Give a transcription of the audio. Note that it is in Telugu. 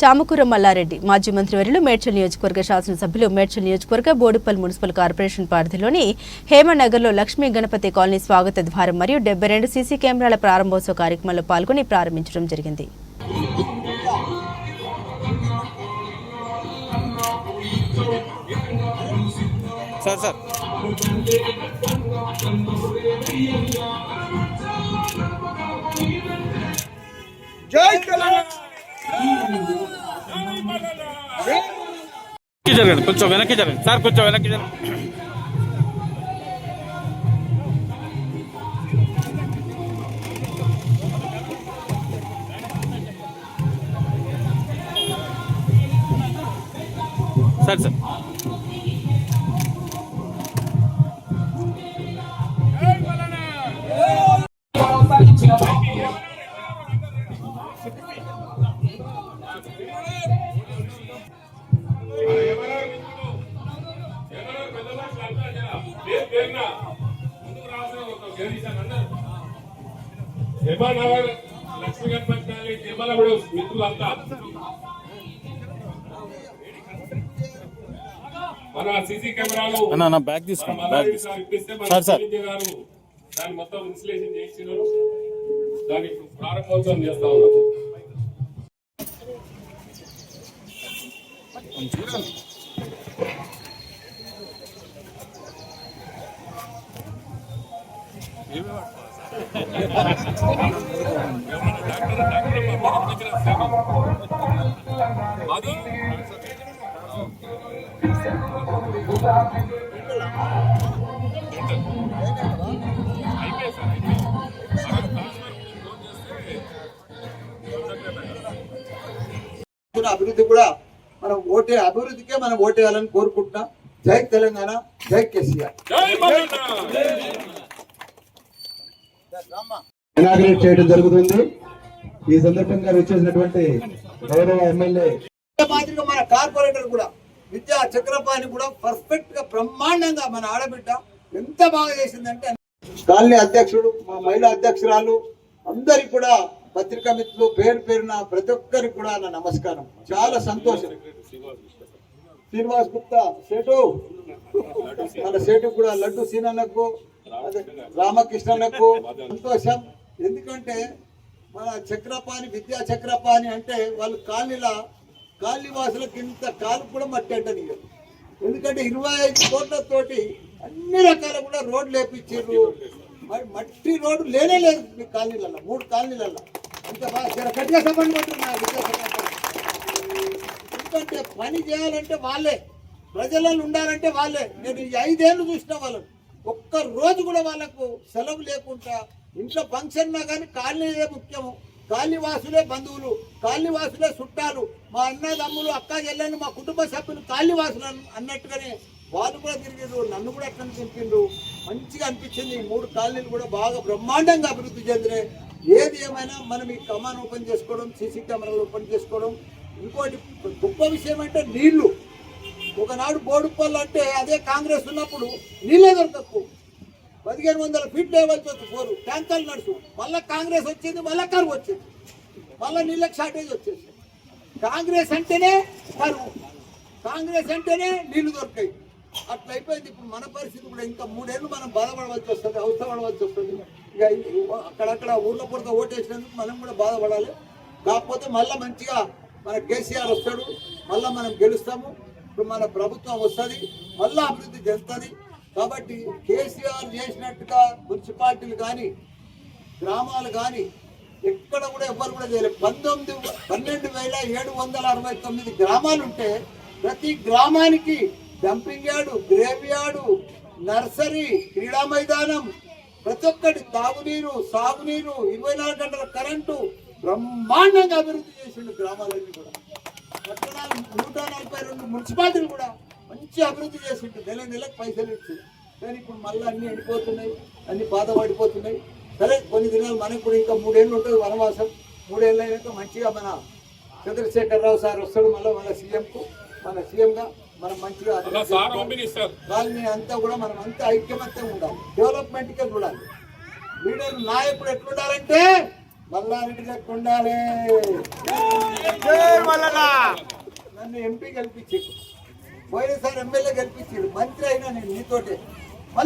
చామకూర మల్లారెడ్డి మాజీ మంత్రివర్యులు మేడ్చల్ నియోజకవర్గ శాసనసభ్యులు మేడ్చల్ నియోజకవర్గ బోడుపల్ మున్సిపల్ కార్పొరేషన్ పరిధిలోని హేమనగర్లో లక్ష్మీ గణపతి కాలనీ స్వాగత ద్వారం మరియు డెబ్బై రెండు సీసీ కెమెరాల ప్రారంభోత్సవ కార్యక్రమంలో పాల్గొని ప్రారంభించడం జరిగింది. Sir sir. జై తెలంగాణ! किचन करें कुछ हो गया ना किचन सर कुछ हो गया ना किचन सर सर జరగండి సార్ సార్ హేమానగర్ లక్ష్మీ గణపతి తిరుమలగూడ మిత్రులంతా మన సీసీ కెమెరాలు అన్న నా బ్యాగ్ తీసుకోండి బ్యాగ్ తీసుకోండి సార్ సార్, దాన్ని మొత్తం ఇన్స్టలేషన్ చేసినారు దాన్ని ఇప్పుడు ప్రారంభోత్సవం చేస్తా ఉన్నారు అభివృద్ధి కూడా మనం ఓటే అభివృద్ధికే మనం ఓటేయాలని కోరుకుంటున్నాం. జై తెలంగాణ జై కేసీఆర్. జై మల్లన్న ఇనాగ్రేట్ చేయడం జరుగుతుంది. ఈ సందర్భంగా వచ్చేసినటువంటి గౌరవ ఎమ్మెల్యే మాదిరిగా మన కార్పొరేటర్ కూడా విద్యా చక్రపాణి కూడా పర్ఫెక్ట్గా బ్రహ్మాండంగా మన ఆడబిడ్డ ఎంత బాగా చేసిందంటే కాలనీ అధ్యక్షుడు మా మహిళా అధ్యక్షురాలు అందరికి కూడా పత్రికా మిత్రులు పేరు పేరున ప్రతి ఒక్కరికి కూడా నా నమస్కారం. చాలా సంతోషం. శ్రీనివాస్ గుప్తా సేటు. మన సేటు కూడా లడ్డు సీనన్నకు రామకృష్ణులకు సంతోషం. ఎందుకంటే మన చక్రపాణి విద్యా చక్రపాణి అంటే వాళ్ళు కాలనీల కాలనీ కింద ఇంత కాలు కూడా మట్టి అంటనియరు ఎందుకంటే ఇరవై ఐదు కోట్లతోటి అన్ని రకాల కూడా రోడ్లు వేపించారు మరి మట్టి రోడ్డు లేనే లేదు మీ కాలనీలలో మూడు కాలనీలలో అంత బాగా జర గట్టిగా సంబంధం ఎందుకంటే పని చేయాలంటే వాళ్ళే ప్రజలలో ఉండాలంటే వాళ్ళే. నేను ఈ ఐదేళ్ళు చూసిన వాళ్ళని. ఒక్క రోజు కూడా వాళ్ళకు సెలవు లేకుండా ఇంట్లో ఫంక్షన్ నా కానీ కాలనీయే ముఖ్యము. కాలనీవాసులే బంధువులు కాలనీవాసులే చుట్టాలు. మా అన్న తమ్ములు అక్క చెల్లెలు మా కుటుంబ సభ్యులు కాలనీవాసులు అన్నట్టుగానే వాళ్ళు కూడా తిరిగిండ్రు నన్ను కూడా అట్లా తిరిగిండ్రు మంచిగా అనిపించింది. ఈ మూడు కాలనీలు కూడా బాగా బ్రహ్మాండంగా అభివృద్ధి చెందినాయి. ఏది ఏమైనా మనం ఈ కమాన్ ఓపెన్ చేసుకోవడం సీసీ కెమెరాలు ఓపెన్ చేసుకోవడం. ఇంకోటి గొప్ప విషయం అంటే నీళ్ళు. ఒకనాడు బోడుపల్లి అంటే అదే కాంగ్రెస్ ఉన్నప్పుడు నీళ్ళే దొరకకు. పదిహేను వందల ఫీట్ లేవల్సి వచ్చి పోరు. ట్యాంకర్లు నడుచు మళ్ళా కాంగ్రెస్ వచ్చింది మళ్ళా కరువు వచ్చింది. మళ్ళీ నీళ్ళకి షార్టేజ్ వచ్చేసి కాంగ్రెస్ అంటేనే కరువు. కాంగ్రెస్ అంటేనే నీళ్ళు దొరికాయి. అట్లా అయిపోయింది. ఇప్పుడు మన పరిస్థితి కూడా ఇంకా మూడేళ్ళు మనం బాధపడవలసి వస్తుంది అవసరపడవలసి వస్తుంది. ఇక అక్కడక్కడ ఊర్లో పొడత ఓటేసినందుకు మనం కూడా బాధపడాలి. కాకపోతే మళ్ళీ మంచిగా మన కేసీఆర్ వస్తాడు మళ్ళీ మనం గెలుస్తాము. ఇప్పుడు మన ప్రభుత్వం వస్తుంది మళ్ళీ అభివృద్ధి చెందుతుంది కాబట్టి కేసీఆర్ చేసినట్టుగా మున్సిపాలిటీలు కానీ గ్రామాలు కానీ ఎక్కడ కూడా ఎవ్వరు కూడా చేయలేదు పంతొమ్మిది పన్నెండు వేల ఏడు వందల అరవై తొమ్మిది గ్రామాలు ఉంటే ప్రతి గ్రామానికి dumping yard grave yard nursery క్రీడా మైదానం ప్రతి ఒక్కటి తాగునీరు సాగునీరు ఇరవై నాలుగు గంటల కరెంటు బ్రహ్మాండంగా అభివృద్ధి చేసిండు గ్రామాలన్నీ కూడా. నూట నలభై రెండు మున్సిపాలిటీలు కూడా మంచి అభివృద్ధి చేసిండు నెల నెలకు పైసలు ఇచ్చి. కానీ ఇప్పుడు మళ్ళీ అన్ని ఎండిపోతున్నాయి అన్ని బాధపడిపోతున్నాయి. సరే కొన్ని దినాలు మనకు కూడా ఇంకా మూడేళ్ళు ఉంటుంది వనవాసం. మూడేళ్ళు అయినాక మంచిగా మన చంద్రశేఖరరావు సార్ వస్తాడు మళ్ళీ మన సీఎంకు. మన సీఎంగా మనం మంచిగా వాళ్ళని అంతా కూడా మనం అంతా ఐక్యమత్యంగా ఉండాలి. డెవలప్మెంట్కే చూడాలి లీడర్ నాయకుడు ఎట్లుండాలంటే మల్లారెడ్డి లెక్క ఉండాలి మల్లన్న. నన్ను ఎంపీ గెలిపించారు పోయినసారి ఎమ్మెల్యే గెలిపించారు మంత్రి అయినా నేను నీతోటే.